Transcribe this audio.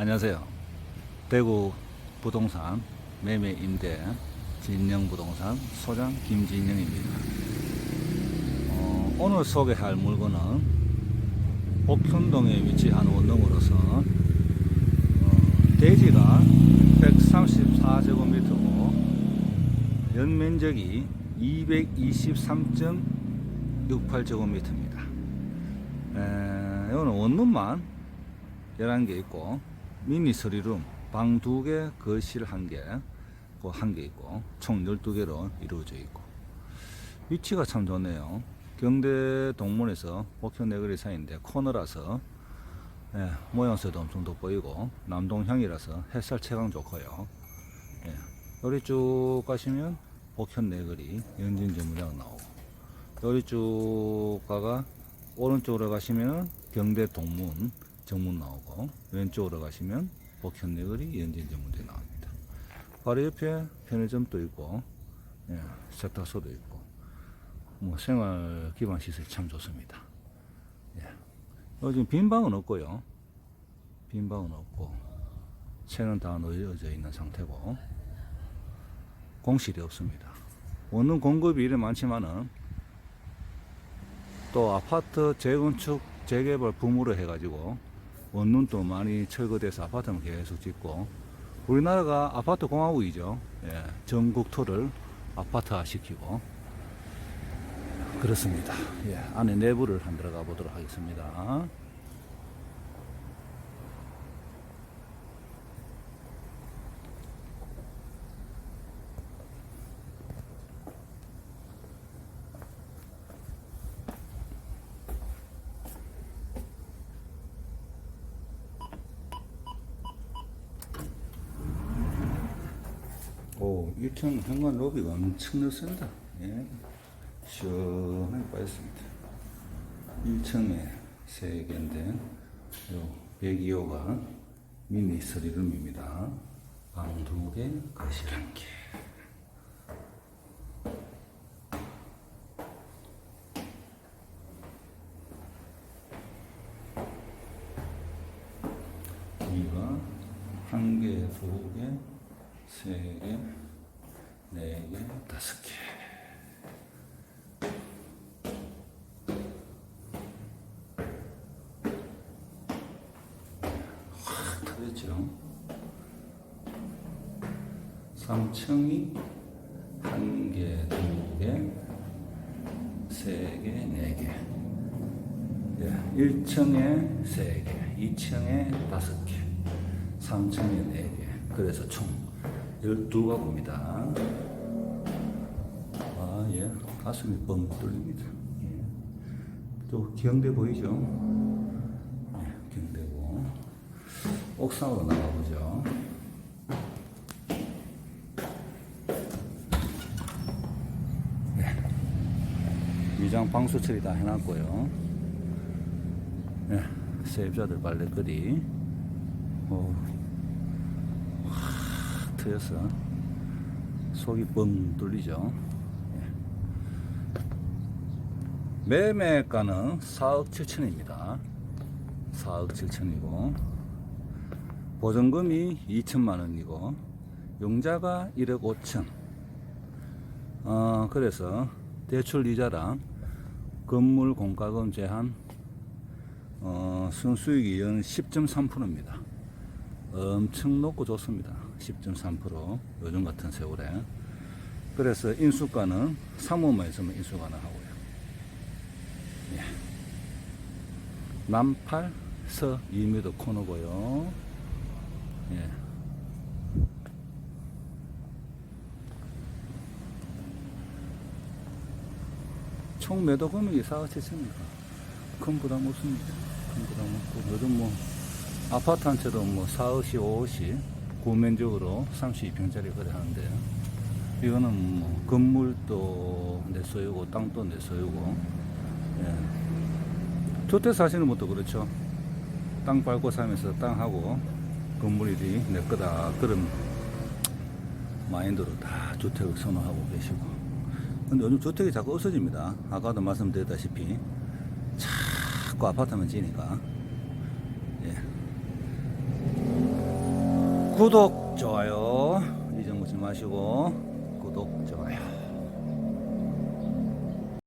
안녕하세요. 대구 부동산 매매 임대 진영 부동산 소장 김진영입니다. 어, 오늘 소개할 물건은 복현동에 위치한 원룸으로서 어, 대지가 134제곱미터고 연면적이 223.68제곱미터입니다. 이거는 원룸만 11개 있고 미니 서리룸 방 2개 거실 1개 그 1개 있고 총 12개로 이루어져 있고. 위치가 참 좋네요. 경대 동문에서 복현 내거리 사이인데 코너라서 예, 모양새도 엄청 돋보이고 남동향이라서 햇살 채광 좋고요. 예, 여기 쭉 가시면 복현 내거리 연진 전문장 나오고 여기 쭉 가가 오른쪽으로 가시면 경대 동문 정문 나오고 왼쪽으로 가시면 복현 내거리 연진 정문대 나옵니다. 바로 옆에 편의점도 있고 예, 세탁소도 있고 뭐 생활 기반 시설이 참 좋습니다. 예. 여기 지금 빈 방은 없고요. 빈 방은 없고 채는 다 놓여져 있는 상태고 공실이 없습니다. 원룸 공급이 이래 많지만은 또 아파트 재건축 재개발 붐으로 해가지고 원룸도 많이 철거돼서 아파트는 계속 짓고 우리나라가 아파트 공화국이죠. 예, 전국 토를 아파트화 시키고 그렇습니다. 예, 안에 내부를 한 들어가 보도록 하겠습니다. 오, 1층 현관 로비가 엄청 넓습니다. 예. 시원하게 빠졌습니다. 1층에 3개인데, 요 102호가 미니 서리룸입니다. 방 2개, 거실 1개. 여기가 한 개, 두 개, 세 개, 네 개, 다섯 개. 확 터졌죠. 3층이 한 개, 두 개, 세 개, 네 개. 예, 1층에 세 개, 2층에 다섯 개, 3층에 네 개. 그래서 총 12가구입니다. 아, 예. 가슴이 뻥 뚫립니다. 예. 또 경대 보이죠? 예, 경대고. 옥상으로 나가보죠. 예. 위장 방수 처리 다 해놨고요. 예, 세입자들 빨래거리. 오, 확 트여서 속이 뻥 뚫리죠. 예. 매매가는 4억 7천입니다. 4억 7천이고 보증금이 2천만 원이고 용자가 1억 5천. 어, 그래서 대출 이자랑 건물 공과금 제한 어, 순수익이 연 10.3%입니다. 엄청 높고 좋습니다. 10.3% 요즘 같은 세월에. 그래서 인수가는 3호만 있으면 인수 가능하고요. 예. 남팔 서 2m 코너고요. 예. 총 매도 금액이 4억 7천입니까? 큰 부담 없습니다. 큰 부담 없고 요즘 뭐 아파트 한 채도 뭐 4억씩 5억씩 구면적으로 32평짜리 거래하는데 이거는 뭐 건물도 내 소유고 땅도 내 소유고 예. 주택 사시는 분도 그렇죠 땅 밟고 살면서 땅하고 건물이 내 거다. 그런 마인드로 다 주택을 선호하고 계시고. 근데 요즘 주택이 자꾸 없어집니다. 아까도 말씀드렸다시피. 자꾸 아파트만 지니까. 예. 구독, 좋아요 잊어먹지 마시고 구독, 좋아요